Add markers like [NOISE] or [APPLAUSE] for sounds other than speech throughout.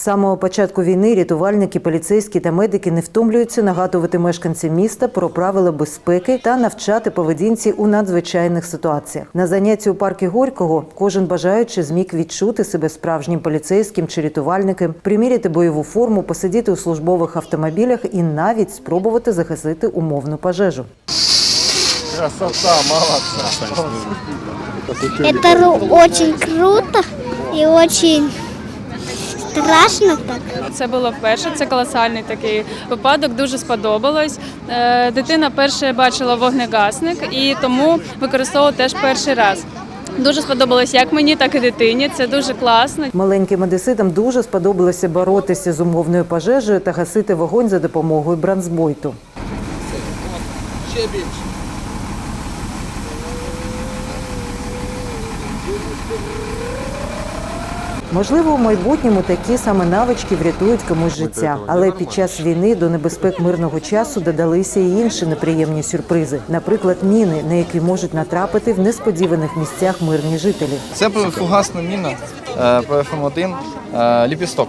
З самого початку війни рятувальники, поліцейські та медики не втомлюються нагадувати мешканцям міста про правила безпеки та навчати поведінці у надзвичайних ситуаціях. На занятті у парку Горького кожен бажаючи зміг відчути себе справжнім поліцейським чи рятувальником, приміряти бойову форму, посидіти у службових автомобілях і навіть спробувати загасити умовну пожежу. Красота, молодца. Это очень круто и очень страшно так. Це було вперше. Це колосальний такий випадок. Дуже сподобалось. Е, Дитина перше бачила вогнегасник і тому використовувала теж перший раз. Дуже сподобалось як мені, так і дитині. Це дуже класно. Маленьким одеситам дуже сподобалося боротися з умовною пожежею та гасити вогонь за допомогою бранзбойту. Можливо, у майбутньому такі саме навички врятують комусь життя, але під час війни до небезпек мирного часу додалися і інші неприємні сюрпризи, наприклад, міни, на які можуть натрапити в несподіваних місцях мирні жителі. Це фугасна міна е, ПФМ-1 е, ліпісток.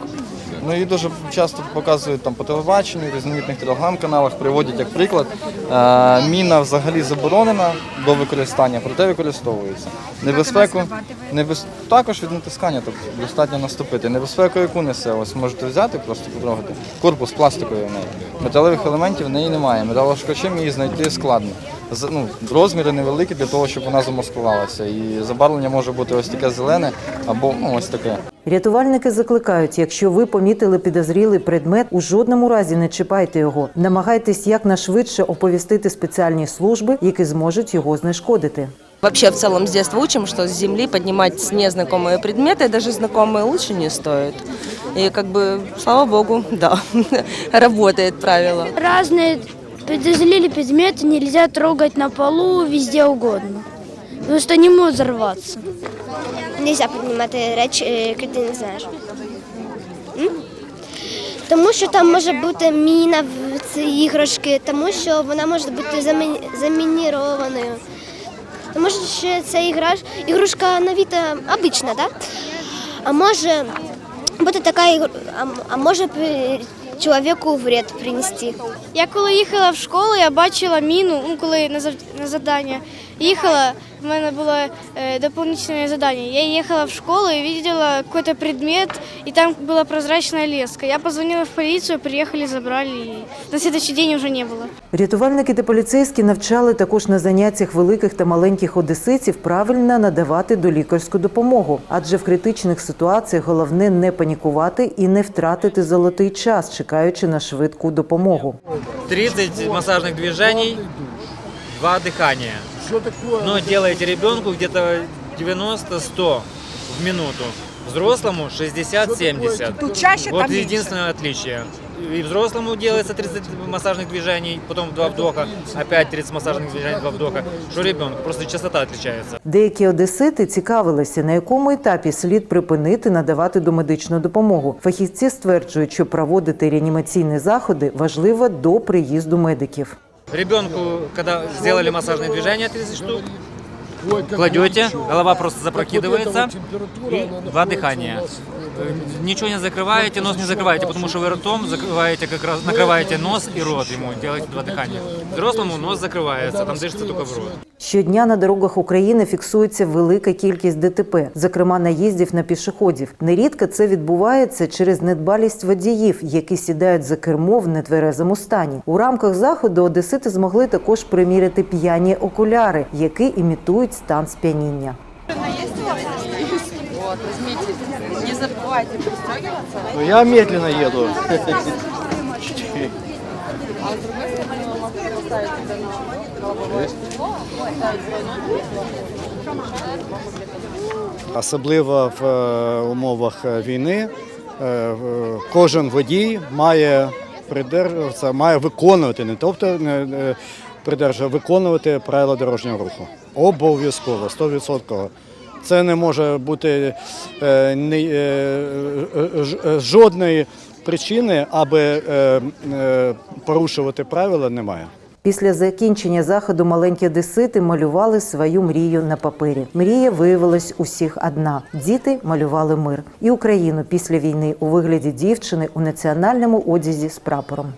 Ну її дуже часто показують там по телебаченню, різноманітних телеграм-каналах, приводять як приклад. Е, Міна взагалі заборонена до використання, проте використовується. Небезпеку небез... також від натискання, тобто достатньо наступити. Небезпеку, яку несе, ось можете взяти, просто потрогати. Корпус пластиковий в неї. Металевих елементів в неї немає. Металошкачем її знайти складно З- Ну, розміри невеликі для того, щоб вона замаскувалася. І забарвлення може бути ось таке зелене або ну, ось таке. Рятувальники закликають, якщо ви помітили підозрілий предмет, у жодному разі не чіпайте його. Намагайтесь якнайшвидше оповістити спеціальні служби, які зможуть його знешкодити. Вообще в целом с детства учим, что с земли поднимать незнакомые предметы, даже знакомые лучше не стоит. И как бы, слава богу, [LAUGHS] да, работает правило. Разные подозрели предметы нельзя трогать на полу везде угодно. Потому что не может взорваться. Нельзя піднімати речі, е, які ти не знаєш. Тому що там може бути міна в ці іграшки, тому що вона може бути замі- замінірованою. Тому що це іграш, ігрушка навіта обична, так? А може бути така ігр... а, а може чоловіку вред принести. Я коли їхала в школу, я бачила міну, ну коли на завдання їхала, в мене було е, дополнительное задание. Я їхала в школу і видела какой-то предмет, і там була прозрачна леска. Я позвонила в поліцію, приїхали, забрали, і на следующий день вже не було. Рятувальники та поліцейські навчали також на заняттях великих та маленьких одеситів правильно надавати долікарську допомогу, адже в критичних ситуаціях головне не панікувати і не втратити золотий час, чекаючи на швидку допомогу. 30 массажных движений, два дыхания. Но делаете ребенку где-то 90-100 в минуту. Взрослому 60-70. Тут чаще, Вот там меньше. единственное отличие. И взрослому делается 30 массажных движений, потом два вдоха, опять 30 массажных движений, два вдоха. Что ребенку? Просто частота отличается. Деякі одесити цікавилися, на якому етапі слід припинити надавати домедичну допомогу. Фахівці стверджують, що проводити реанімаційні заходи важливо до приїзду медиків. Ребенку, когда сделали массажные движения 30 штук, кладете, голова просто запрокидывается, и два дыхания. Э, Ничего не закрываете, нос не закрываете, потому что вы ртом закрываете как раз, накрываете нос и рот ему, делаете два дыхания. Взрослому нос закрывается, там дышится только в рот. Щодня на дорогах України фіксується велика кількість ДТП, зокрема наїздів на пішоходів. Нерідко це відбувається через недбалість водіїв, які сідають за кермо в нетверезому стані. У рамках заходу одесити змогли також приміряти п'яні окуляри, які імітують стан сп'яніння. Ну, я медленно еду. Особливо в е, умовах е, війни е, кожен водій має придержуватися, має виконувати, не тобто не не виконувати правила дорожнього руху. Обов'язково, 100%. Це не може бути е, ні- е, е, е, жодної причини, аби е, е, порушувати правила, немає. Після закінчення заходу маленькі одесити малювали свою мрію на папері. Мрія виявилась усіх одна: діти малювали мир і Україну після війни у вигляді дівчини у національному одязі з прапором.